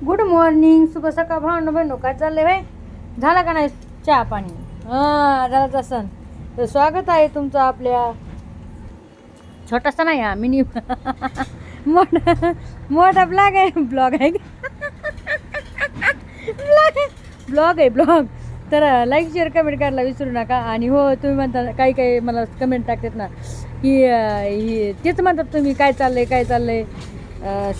Good morning शुभ सकाळ भावना बहिणू काय चाललंय भाई झाला का नाही चहा पाणी? हां झालाच असन तर स्वागत आहे तुमचं आपल्या छोटासा नाही हा मिनी मोठा मोठा ब्लॉग आहे ब्लॉग आहे. ब्लॉग आहे ब्लॉग आहे ब्लॉग. तर लाईक शेअर कमेंट करायला विसरू नका. आणि हो तुम्ही म्हणता काही काही मला कमेंट टाकतात ना की तेच म्हणतात तुम्ही काय चाललंय काय चाललंय? आहे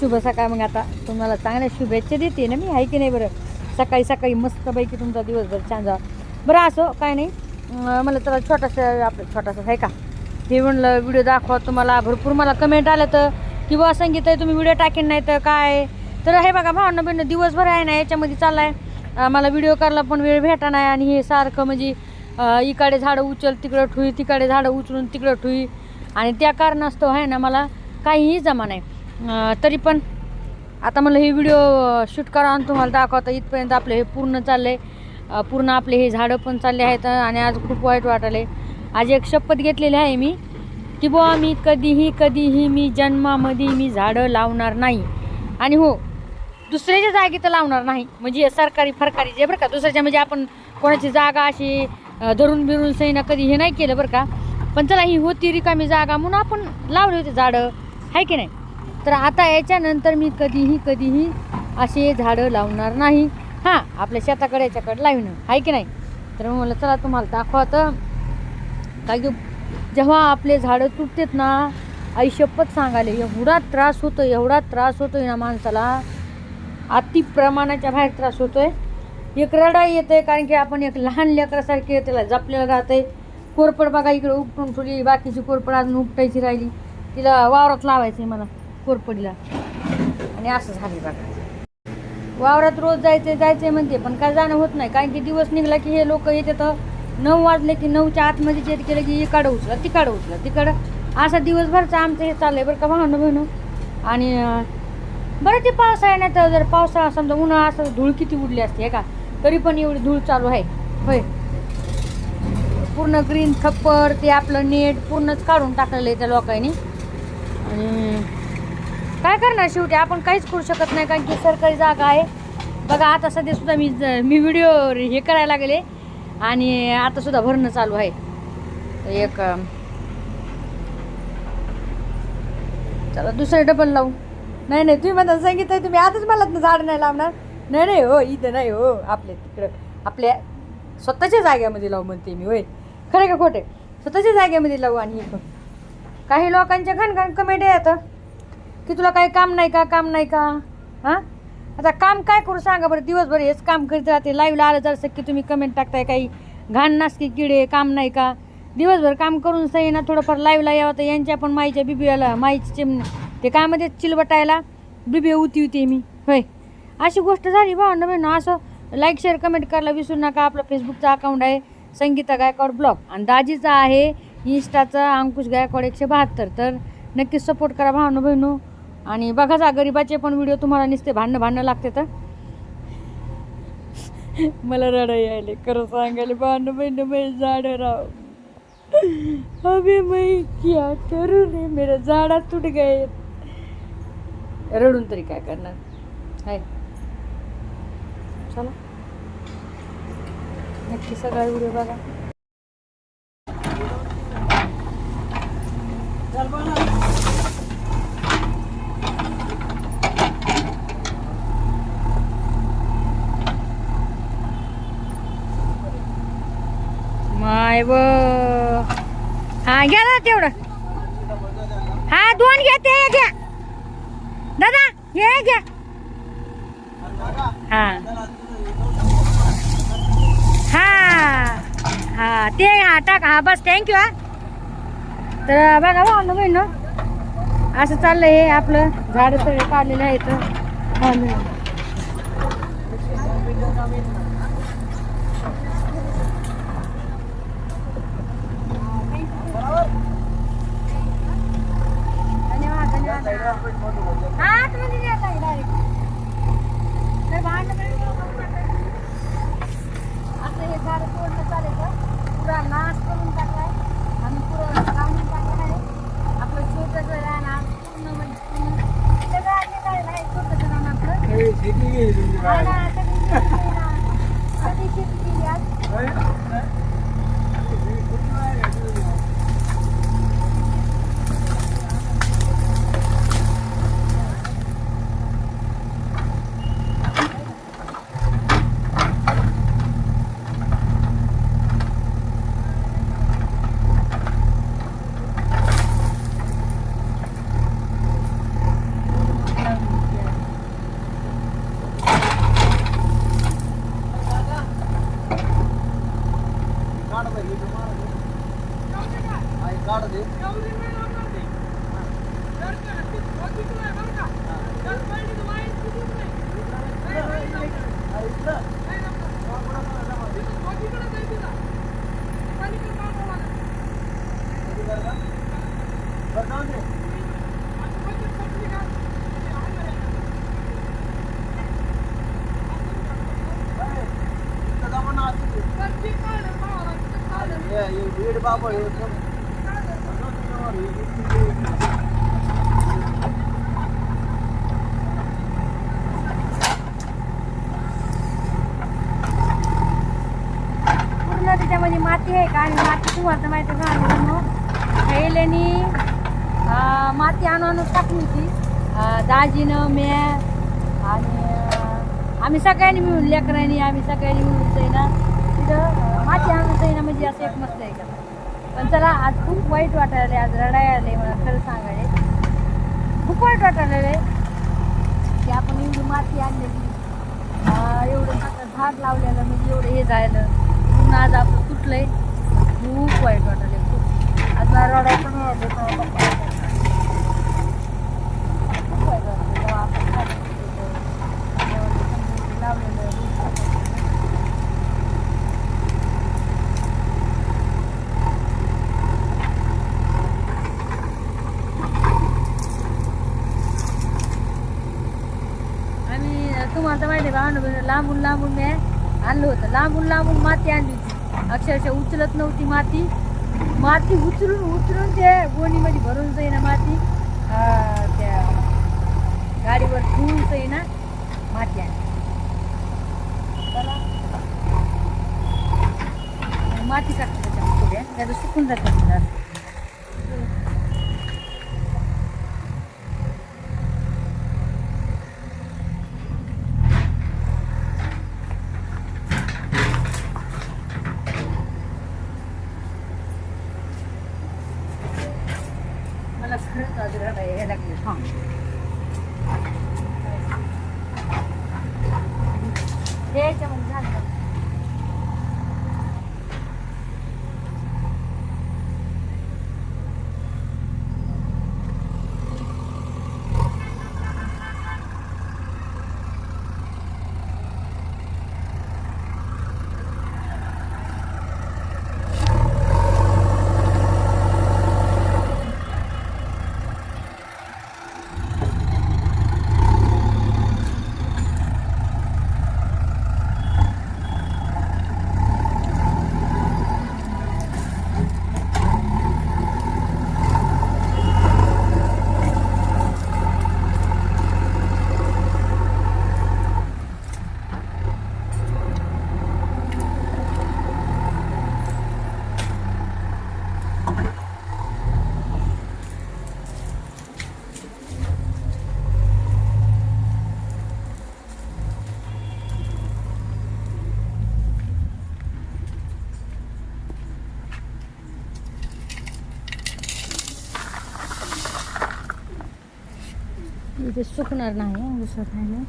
शुभ सकाळ मग आता. तुम्हाला चांगल्या शुभेच्छा देते ना मी आहे की नाही बरं? सकाळी सकाळी मस्तपैकी तुमचा दिवसभर छान जा बरं असो काय नाही. मला तर छोटासा आपलं छोटासा आहे का? हे म्हणलं व्हिडिओ दाखवा तुम्हाला. भरपूर मला कमेंट आलं तर. किंवा संगीत आहे तुम्ही व्हिडिओ टाकेन नाही तर काय? तर हे बघा भावना बहिण दिवसभर आहे ना याच्यामध्ये चालला आहे मला व्हिडिओ करायला पण वेळ भेटा नाही. आणि हे सारखं म्हणजे इकडे झाडं उचल तिकडं ठुई तिकडे झाडं उचलून तिकडं ठुई. आणि त्या कारणास्तव आहे ना मला काहीही जमा नाही. तरी पण आता मला हे व्हिडिओ शूट करा आणि तुम्हाला दाखवता इथपर्यंत आपलं हे पूर्ण चाललं. आहे पूर्ण आपले हे झाडं पण चालले आहेत आणि आज खूप वाईट वाटाले आज एक शपथ घेतलेली आहे मी की बुवा मी कधीही कधीही मी जन्मामध्ये मी झाडं लावणार नाही. आणि हो दुसऱ्याच्या जागी तर लावणार नाही. म्हणजे हे सरकारी फरकारी जे बरं का दुसऱ्याच्या म्हणजे आपण कोणाची जागा अशी धरून बिरून सैना कधी हे नाही केलं बरं का. पण चला ही होती रिकामी जागा म्हणून आपण लावले होते झाडं. आहे की नाही? तर आता याच्यानंतर मी कधीही कधीही असे झाडं लावणार नाही. हां आपल्या शेताकडे याच्याकडे लावणं आहे की नाही? तर मग मला चला तुम्हाला दाखवतं काय की जेव्हा आपले झाडं तुटतात ना आयुष्यपत सांगायला एवढा त्रास होतो एवढा त्रास होतो ना माणसाला. अति प्रमाणाच्या बाहेर त्रास होतोय. एक रडा येते कारण की आपण एक लहान लेकरासारखे त्याला जपलेलं राहते कोरपड बघा इकडे उपटून ठेवली बाकीची कोरपड अजून उपटायची राहिली. तिला वावरात लावायचं आहे मला कोरपडीला आणि असं झाली बघा. वावरात रोज जायचे जायचे म्हणते पण काय जाणं होत नाही. कारण की दिवस निघला की हे लोक येते तर नऊ वाजले की नऊच्या आतमध्ये येत केलं की इकडं उचला तिकडं उचला तिकडं. असा दिवसभरचं आमचं हे चाललंय बरं का भावनं बहिणू. आणि बरं ते पावसाळा नाही तर जर पावसाळा समजा उन्हाळा असं धूळ किती उडली असते का? तरी पण एवढी धूळ चालू आहे. होय. पूर्ण ग्रीन थप्पर ते आपलं नेट पूर्णच काढून टाकलेलं आहे त्या लोकांनी. आणि काय करणार शेवटी? आपण काहीच करू शकत नाही कारण की सरकारी जागा आहे. बघा आता सध्या सुद्धा मी मी व्हिडिओ हे करायला लागले. आणि आता सुद्धा भरणं चालू आहे. एक चला दुसरं डबल लावू. नाही नाही तुम्ही मला सांगितलं तुम्ही आताच मला झाड नाही लावणार. नाही नाही हो इथं नाही हो आपल्या तिकडं. आपल्या स्वतःच्या जाग्यामध्ये लावू म्हणते मी होय. खरं का खोटे स्वतःच्या जाग्यामध्ये लावू आणि हे काही लोकांच्या घनघन कमेंट येतं की तुला काही काम नाही का काम नाही का? हां? आता काम काय करू सांगा बरं दिवसभर हेच काम करीत राहते. लाईव्हला आलं जर की तुम्ही कमेंट टाकताय काही. घाण नासकी किडे काम नाही का? दिवसभर काम करून सही ना थोडंफार लाईव्हला यावं तर यांच्या पण माईच्या बिबीला माईचे ते ते कामध्ये चिलबटायला. बिबी उती होती मी. होय. अशी गोष्ट झाली भावंड बहिण असं लाईक शेअर कमेंट करायला विसरू नका. आपलं फेसबुकचा अकाउंट आहे संगीता गायकवाड ब्लॉग आणि दाजीचा आहे इन्स्टाचा अंकुश गायकवाड एकशे बहात्तर. तर नक्कीच सपोर्ट करा भावनं बहिणू. आणि बघा जा गरीबाचे पण व्हिडिओ तुम्हाला निसते भांडणं भांडणं लागते तर. मला रडा यायले खरं सांगायला भांडणं बहिणं मी झाड राव अबे मैं क्या करू रे मेरा झाडा तुट गए. रडून तरी काय करणार? हाय. चला. नक्की सगळा व्हिडिओ बघा. माय व. हा घ्या ना तेवढं. हा दोन घ्या ते घ्या. दादा हे घ्या. हा. हा हा ते हा टाक. हा बस थँक्यू हा. तर बघा हो, भाऊ बहीण असं चाललंय हे आपलं. झाड सगळे काढलेलं आहे तर ना. धन्यवाद धन्यवाद हा तुम्ही तर असं हे झाड चालेल चालायचं पुरा नाश करून टाकलाय आणि पुरं काढून आहे आपलं छोटंसं रान आज पूर्ण म्हणजे पूर्ण सगळं काय आहे छोटंसं रान आपलं ना, कधी शेती केली आज? होय? शेती बाहेर आहे तुझी. काढ बाई, हे तुम्हाला दे. आई, काढ दे. आई, इकडं. कधी करता? बरं, जाऊ दे. होय. इथं जाऊ ना, आत ये. हे, हे बीड बाबा, हे कोण? असं तुझ्यावर, हे बीड, बीड. पूर्ण त्याच्यामध्ये माती आहे का? आणि माती तुम्हाला तर माहिती का मग खैल्यानी माती आणून टाकली होती. दाजीनं म्या आणि आम्ही सगळ्यांनी मिळून लेकरांनी आम्ही सगळ्यांनी मिळून ना तिथं अं, माती ना म्हणजे असं एक मस्त आहे का? पण चला आज खूप वाईट वाटायला आज रडायला आले मला खरं सांगायला. खूप वाईट वाटायला की आपण एवढी माती आणलेली. एवढं झाड लावलेलं म्हणजे एवढं हे झालं पुन्हा आज आपलं तुटलंय. खूप वाईट वाटलं खूप. आज मला रडायचं नाही आलं तेव्हा पप्पा रडायचे. खूप वाईट वाटलं जेव्हा आपण झाड तोडलेलं, जेव्हा ते समजून लावलेलं रोप टाकलेलं. आम्ही तुम्हाला तर माहिती लांबून लांबून मी आणलं होतं. लांबून लांबून माती आणली होती. अक्षरशः उचलत नव्हती माती. माती उचलून उचलून ते गोणीमध्ये भरून जाईना माती. अं, त्या गाडीवर ठेवून जाईना माती आणली. माती टाकते त्याच्या पुढे त्याचं सुकून जातं जरा. मला खरंच आज रडा यायला लागली हां हे याच्यामध्ये झालं का? इथे सुकणार नाही दुसरं काही नाही.